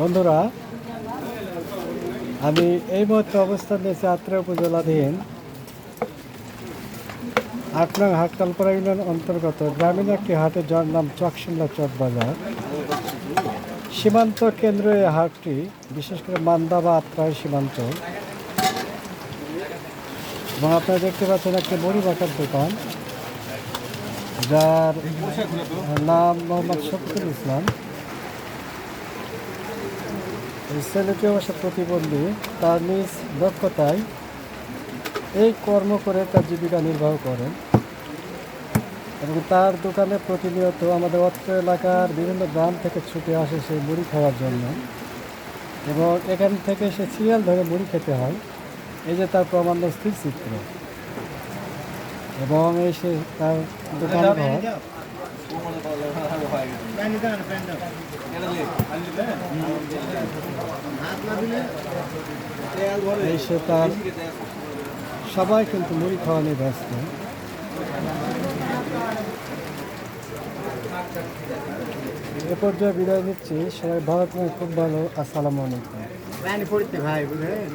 বন্ধুরা, আমি এই মুহূর্তে অবস্থান নিয়েছি আত্রা উপজেলাধীন আট নং হাটকালপাড়া ইউনিয়ন অন্তর্গত গ্রামীণ একটি হাটের যার নাম চকশিল্লা চক বাজার। সীমান্ত কেন্দ্র এই হাটটি, বিশেষ করে মান্দা বা আত্রায় সীমান্ত। এবং আপনারা দেখতে পাচ্ছেন একটি মুড়ি বাটার দোকান, যার নাম মোহাম্মদ শফিকুল ইসলাম। ছেলেটি অবশ্য প্রতিবন্ধী তার নিজ দক্ষতায় এই কর্ম করে তার জীবিকা নির্বাহ করেন। এবং তার দোকানে প্রতিনিয়ত আমাদের অত্র এলাকার বিভিন্ন গ্রাম থেকে ছুটে আসে সেই মুড়ি খাওয়ার জন্য। এবং এখান থেকে সে সিরিয়াল ধরে মুড়ি খেতে হয়। এই যে তার প্রমাণ্য স্থির চিত্র। এবং এই সে তার দোকান ঘর এই সে তার সবাই কিন্তু মুড়ি খাওয়া নিয়ে ব্যস্ত। এ পর্যায়ে বিদায় নিচ্ছি। সবাই ভালো থাকুন, খুব ভালো। আসসালামু আলাইকুম। ভাই বুঝলেন?